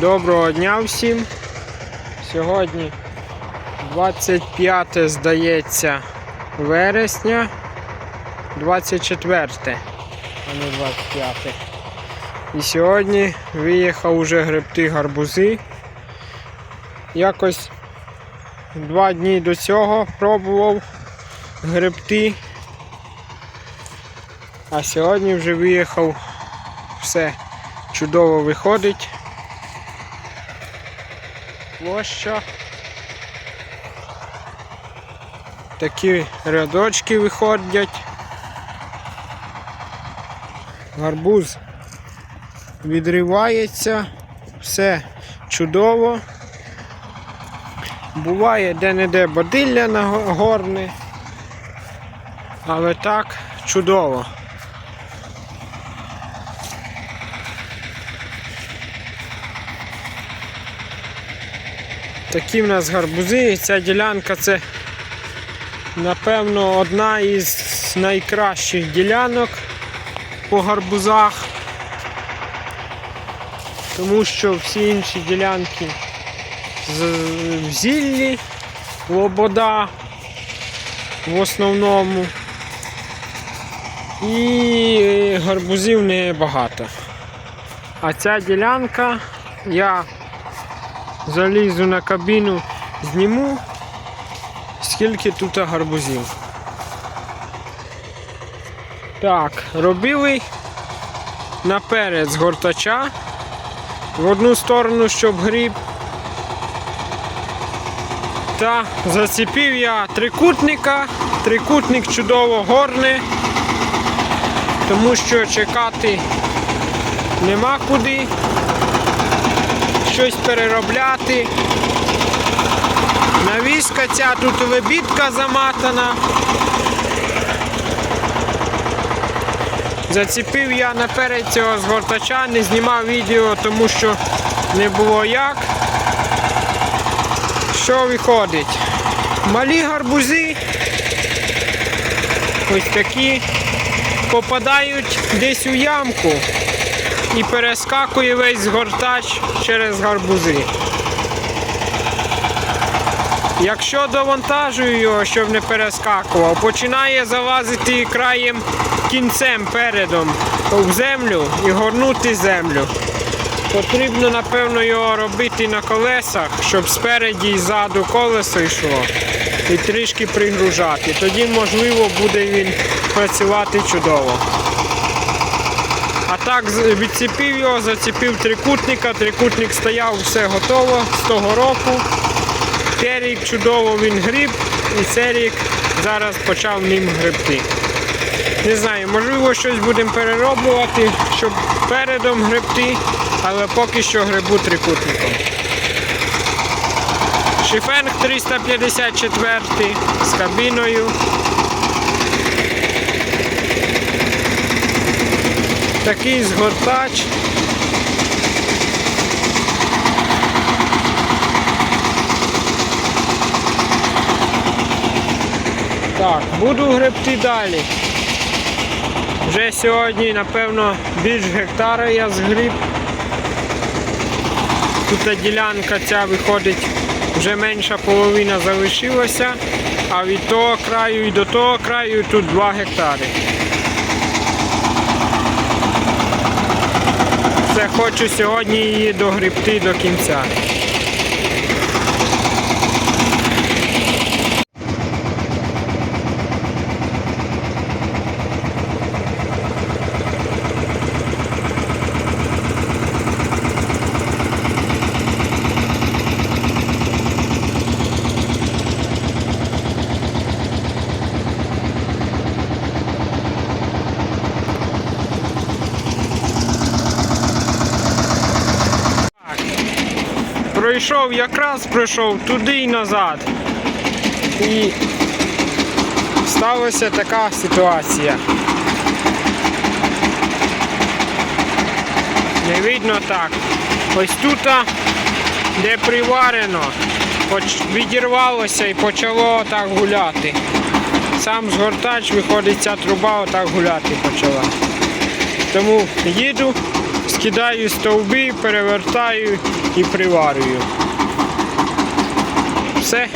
Доброго дня всім. Сьогодні 25 здається вересня, 24, а не 25. І сьогодні виїхав уже гребти гарбузи. Якось два дні до цього пробував гребти. А сьогодні вже виїхав. Все чудово виходить. Площа. Такі рядочки виходять. Гарбуз відривається, все чудово. Буває де-не-де бодилля нагорне, але так чудово. Такі в нас гарбузи. Ця ділянка це, напевно, одна із найкращих ділянок по гарбузах. Тому що всі інші ділянки в зіллі, лобода в основному. І гарбузів не багато. А ця ділянка я залізу на кабіну, зніму, скільки тут гарбузів. Так, робили наперед з гортача в одну сторону, щоб гріб. Та зацепив я трикутника, трикутник чудово горне, тому що чекати нема куди щось переробляти. Навіска ця тут лебідка заматана. Зацепив я наперед цього згортача, не знімав відео, тому що не було як. Що виходить? Малі гарбузи, ось такі, попадають десь у ямку і перескакує весь згортач через гарбузи. Якщо довантажую його, щоб не перескакував, починає залазити краєм кінцем передом в землю і горнути землю. Потрібно, напевно, його робити на колесах, щоб спереді і ззаду колесо йшло і трішки пригружати. Тоді, можливо, буде він працювати чудово. А так відцепив його, зацепив трикутника, трикутник стояв, все готово з того року. Цей рік чудово він гріб, і цей рік зараз почав ним гребти. Не знаю, можливо, щось будемо перероблювати, щоб передом гребти, але поки що гребу трикутником. Шифенг 354 з кабіною. Такий згортач. Так, буду гребти далі. Вже сьогодні, напевно, більш гектара я згріб. Тут ділянка ця виходить, вже менша половина залишилася, а від того краю і до того краю тут 2 гектари. Це хочу сьогодні її догрібти до кінця. Пройшов якраз пройшов туди і назад. І сталася така ситуація. Не видно так. Ось тут, де приварено, відірвалося і почало так гуляти. Сам згортач виходить, ця труба отак гуляти почала. Тому їду, кидаю стовби, перевертаю і приварюю. Все.